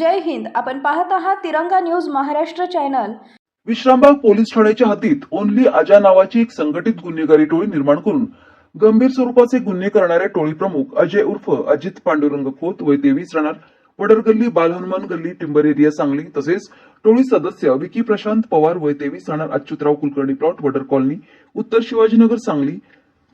जय हिंद. आपण पाहत आहात Tiranga news Maharashtra channel. Vishrambag police ठाण्याच्या हद्दीत ओनली आजा नावाची एक संघटित गुन्हेगारी टोळी निर्माण करून गंभीर स्वरूपाचे गुन्हे करणाऱ्या टोळी प्रमुख अजय उर्फ अजित पांडुरंग खोत वय तेवीस राहणार वडर गल्ली बालहनुमान गल्ली टिंबर एरिया सांगली तसेच टोळी सदस्य विकी प्रशांत पवार वय तेवीस राहणार अच्युतराव कुलकर्णी प्लॉट वडर कॉलनी उत्तर शिवाजीनगर सांगली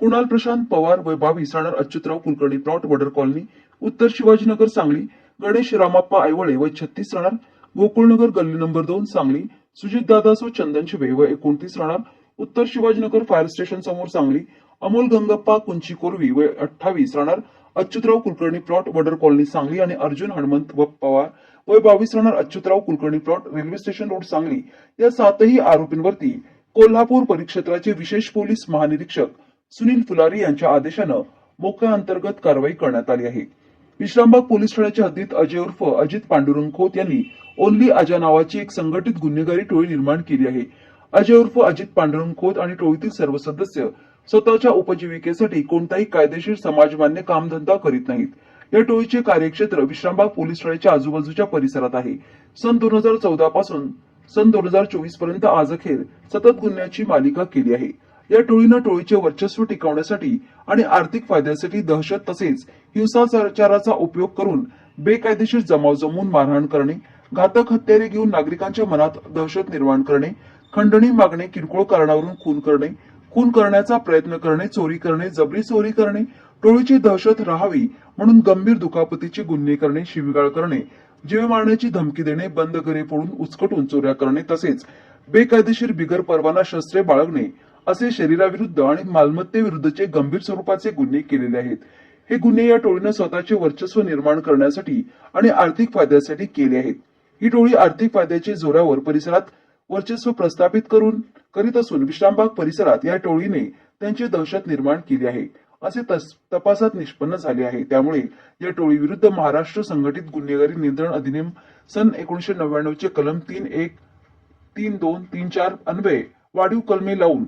कुणाल प्रशांत पवार वय बावीस राहणार अच्युतराव कुलकर्णी प्लॉट वडर कॉलनी उत्तर शिवाजीनगर सांगली गणेश रामाप्पा आयवळे वय छत्तीस राहणार. गोकुळनगर गल्ली नंबर दोन सांगली. सुजित दादासो चंदन शिवे वय एकोणतीस राहणार. उत्तर शिवाजीनगर फायर स्टेशन समोर सांगली. अमोल गंगप्पा कुंची कोरवी वय अठ्ठावीस राहणार. अच्युतराव कुलकर्णी प्लॉट वडर कॉलनी सांगली आणि अर्जुन हनुमंत व पवार वय बावीस राहणार Achyutrao Kulkarni plot railway station road Sangli. या सातही आरोपींवरती कोल्हापूर परिक्षेत्राचे विशेष पोलीस महानिरीक्षक सुनील फुलारी यांच्या आदेशानं मोक्या अंतर्गत कारवाई करण्यात आली आहे. विश्रामबाग पोलीस ठाण्याच्या हद्दीत अजय उर्फ अजित पांडुरंग खोत यांनी ओनली अजा नावाची एक संघटित गुन्हेगारी टोळी निर्माण केली आहे. अजय उर्फ अजित पांडुरंग खोत आणि टोळीतील सर्व सदस्य स्वतःच्या उपजीविकेसाठी कोणताही कायदेशीर समाजमान्य कामधंदा करीत नाहीत. या टोळीचे कार्यक्षेत्र विश्रामबाग पोलीस ठाण्याच्या आजूबाजूच्या परिसरात आहे. सन दोन हजार चौदा पासून सन दोन हजार चोवीसपर्यंत आज अखेर सतत गुन्ह्याची मालिका केली आहे. या टोळीनं टोळीचे वर्चस्व टिकवण्यासाठी आणि आर्थिक फायद्यासाठी दहशत तसेच हिंसाचाराचा उपयोग करून बेकायदेशीर जमाव जमवून मारहाण करणे घातक हत्यारे घेऊन नागरिकांच्या मनात दहशत निर्माण करणे खंडणी मागणे किरकोळ कारणावरून खून करणे खून करण्याचा प्रयत्न करणे चोरी करणे जबरी चोरी करणे टोळीची दहशत राहावी म्हणून गंभीर दुखापतीचे गुन्हे करणे शिवीगाळ करणे जीव मारण्याची धमकी देणे बंद घरे फोडून उचकटून चोऱ्या करणे तसेच बेकायदेशीर बिगर परवाना शस्त्रे बाळगणे असे शरीराविरुद्ध आणि मालमत्तेविरुद्धचे गंभीर स्वरूपाचे गुन्हे केलेले आहेत. हे गुन्हे या टोळीनं स्वतःचे वर्चस्व निर्माण करण्यासाठी आणि आर्थिक फायद्यासाठी केले आहेत. ही टोळी आर्थिक फायद्याच्या जोरावर परिसरात वर्चस्व प्रस्थापित करून करीत असून विश्रामबाग परिसरात या टोळीने त्यांची दहशत निर्माण केली आहे. असे तस- तपासात निष्पन्न झाले आहे. त्यामुळे या टोळीविरुद्ध महाराष्ट्र संघटित गुन्हेगारी नियंत्रण अधिनियम सन एकोणीशे नव्याण्णव चे कलम तीन एक तीन दोन तीन चार अन्वये वाढीव कलमे लावून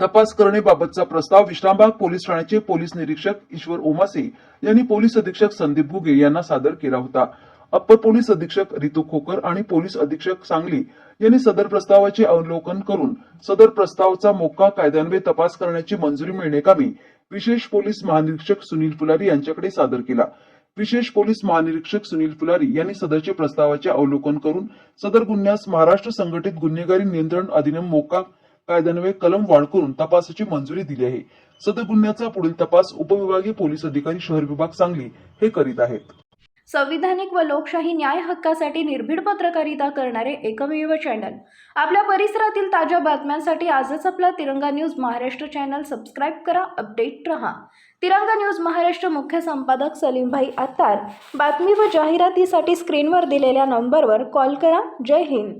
तपास करणेबाबतचा प्रस्ताव विश्रामबाग पोलीस ठाण्याचे पोलीस निरीक्षक ईश्वर ओमासे यांनी पोलीस अधीक्षक संदीप घुगे यांना सादर केला होता. अप्पर पोलीस अधीक्षक रितू खोकर आणि पोलीस अधीक्षक सांगली यांनी सदर प्रस्तावाचे अवलोकन करून सदर प्रस्तावाचा मोक्का कायद्यान्वये तपास करण्याची मंजुरी मिळण्याकामी विशेष पोलीस महानिरीक्षक सुनील फुलारी यांच्याकडे सादर केला. विशेष पोलीस महानिरीक्षक सुनील फुलारी यांनी सदरचे प्रस्तावाचे अवलोकन करून सदर गुन्ह्यास महाराष्ट्र संघटित गुन्हेगारी नियंत्रण अधिनियम मोका कायद्यान्वये कलम वाढ करून तपासाची मंजुरी दिली आहे. सदर गुन्ह्याचा पुढील तपास उपविभागीय पोलीस अधिकारी शहर विभाग सांगली हे करीत आहेत. संविधानिक व लोकशाही न्याय हक्कासाठी निर्भीड पत्रकारिता करणारे एकमेव चॅनल. आपल्या परिसरातील ताज्या बातम्यांसाठी आजच आपला Tiranga news Maharashtra channel subscribe करा अपडेट रहा. तिरंगा न्यूज महाराष्ट्र मुख्य संपादक सलीमभाई आत्तार बातमी व जाहिरातीसाठी स्क्रीनवर दिलेल्या नंबरवर कॉल करा. जय हिंद.